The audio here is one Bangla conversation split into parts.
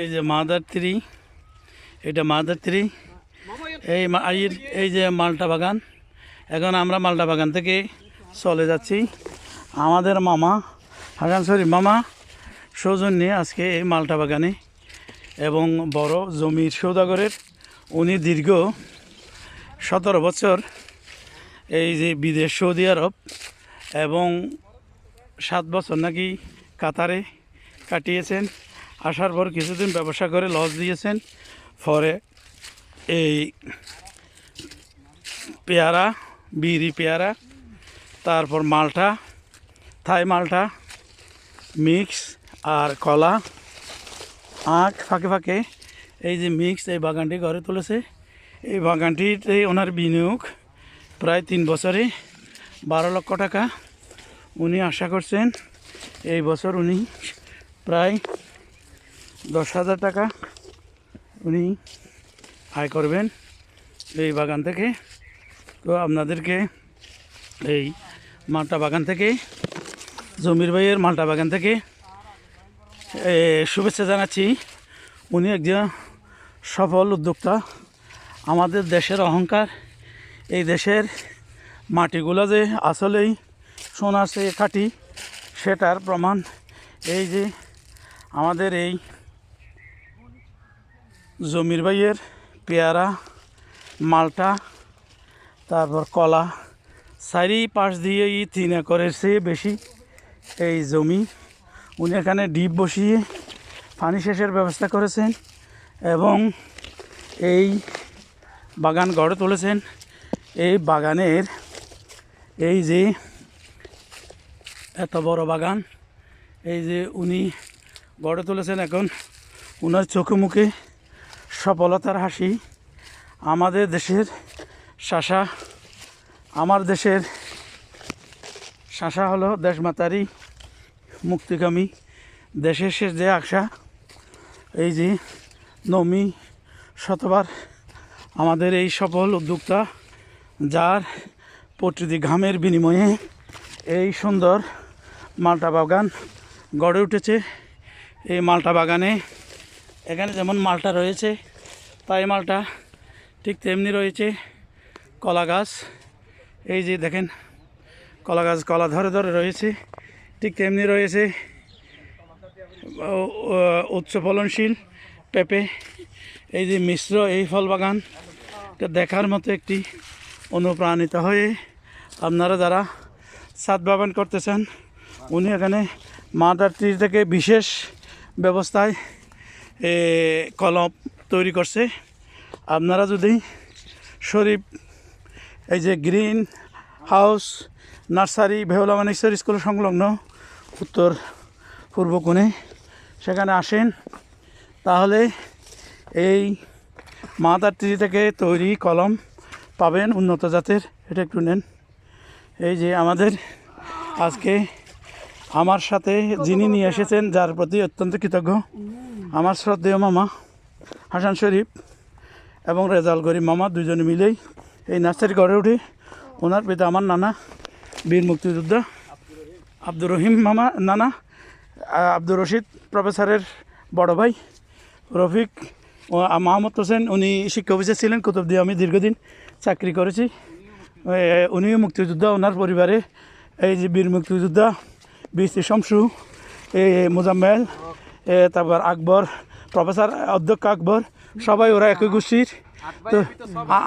এই যে মাদার থ্রি এটা মাদার থ্রি এই মা- এই- যে মালটা বাগান, এখন আমরা মালটা বাগান থেকে চলে যাচ্ছি। আমাদের মামা হাসান শরীফ মামা সৌজন্যে আজকে এই মালটা বাগানে এবং বড় জমির সৌদাগরের, উনি দীর্ঘ সতেরো বছর এই যে বিদেশ সৌদি আরব এবং সাত বছর নাকি কাতারে কাটিয়েছেন। আসার পর কিছুদিন ব্যবসা করে লস দিয়েছেন। পরে এই পেয়ারা, বিড়ি পেয়ারা, তারপর মালটা, থাই মালটা, মিক্স আর কলা, আখ ফাঁকে ফাঁকে। এই যে মিক্স এই বাগানটি গড়ে তুলেছে। এই বাগানটিতে ওনার বিনিয়োগ প্রায় তিন বছরে বারো লক্ষ টাকা। উনি আশা করছেন এই বছর উনি প্রায় দশ হাজার টাকা উনি আয় করবেন এই বাগান থেকে। তো আপনাদেরকে এই মালটা বাগান থেকে, জমির ভাইয়ের মালটা বাগান থেকে শুভেচ্ছা জানাচ্ছি। উনি একজন সফল উদ্যোক্তা। আমাদের দেশের অহংকার, এই দেশের মাটিগুলো যে আসলেই সোনার চেয়ে খাঁটি, সেটার প্রমাণ এই যে আমাদের এই জমির ভাইয়ের পেয়ারা, মালটা, তারপর কলা, চারি পাশ দিয়ে এই তিন একরের চেয়ে বেশি এই জমি। উনি এখানে ডিপ বসিয়ে পানি সেচের ব্যবস্থা করেছেন এবং এই বাগান গড়ে তুলেছেন। এই বাগানের এই যে এত বড় বাগান, এই যে উনি গড়ে তুলেছেন এখন ওনার চোখে মুখে সফলতার হাসি আমাদের দেশের শাসা, আমার দেশের শাসা হলো দেশমাতারই মুক্তিকামী, দেশের শেষ যে আশা এই যে নমি শতবার আমাদের এই সফল উদ্যোক্তা, যার প্রতিটি ঘামের বিনিময়ে এই সুন্দর মালটা বাগান গড়ে উঠেছে। এই মালটা বাগানে এখানে যেমন মালটা রয়েছে তাই মালটা ঠিক তেমনি রয়েছে, কলা গাছ। এই যে দেখেন, কলা গাছ কলা ধরে ধরে রয়েছে, ঠিক তেমনি রয়েছে। উচ্চ ফলনশীল পেঁপে। এই যে মিশ্র এই ফল বাগান দেখার মতো একটি অনুপ্রাণিত হয়ে আপনারা যারা ছাদ বাগান করতে চান উনি এখানে মাদার ট্রি থেকে বিশেষ ব্যবস্থায় কলম তৈরি করছে। আপনারা যদি শরীফ, এই যে green house, nursery Bheola Maneshwar school সংলগ্ন উত্তর পূর্ব কোণে সেখানে আসেন, তাহলে এই মাদার ট্রি থেকে তৈরি কলম পাবেন উন্নত জাতের। এটা একটু নেন। এই যে আমাদের আজকে আমার সাথে যিনি নিয়ে এসেছেন, যার প্রতি অত্যন্ত কৃতজ্ঞ, আমার শ্রদ্ধেয় মামা। হাসান শরীফ এবং রেজাল গরিব মামা দুজনে মিলেই এই নার্সারি গড়ে উঠে। ওনার পিতা আমার নানা, বীর মুক্তিযোদ্ধা আব্দুর রহিম মামা নানা আব্দুর রশিদ প্রফেসরের বড় ভাই রফিক মাহমুদ হোসেন, উনি শিক্ষা অফিসে ছিলেন কুতুবদিয়া আমি দীর্ঘদিন চাকরি করেছি। উনিও মুক্তিযোদ্ধা, ওনার পরিবারে এই যে বীর মুক্তিযোদ্ধা বিসি শমসু, এ, মোজাম্মেল তারপর আকবর প্রফেসর অধ্যক্ষ আকবর, সবাই ওরা একই গোষ্ঠীর। তো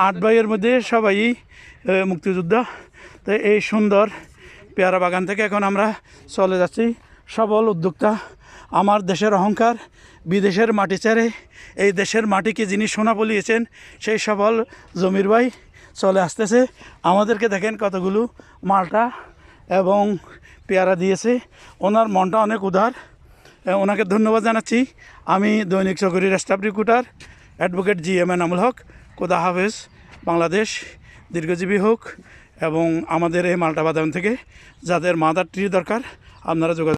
আট ভাইয়ের মধ্যে সবাই মুক্তিযোদ্ধা। তো এই সুন্দর পেয়ারা বাগান থেকে এখন আমরা চলে যাচ্ছি। সবল উদ্যোক্তা, আমার দেশের অহংকার, বিদেশের মাটি ছেড়ে এই দেশের মাটিকে যিনি সোনা বলিয়েছেন, সেই সবল জমির ভাই চলে আসতেছে। আমাদেরকে দেখেন কতগুলো মালটা এবং পেয়ারা দিয়েছে। ওনার মনটা অনেক উদার। ওনাকে ধন্যবাদ জানাচ্ছি। আমি দৈনিক চকরির staff recruiter, advocate G M N Amal Haque. কোদা হাফেজ। বাংলাদেশ দীর্ঘজীবী হোক এবং আমাদের এই মালটা বাদাম থেকে যাদের মাদার ট্রি দরকার, আপনারা যোগাযোগ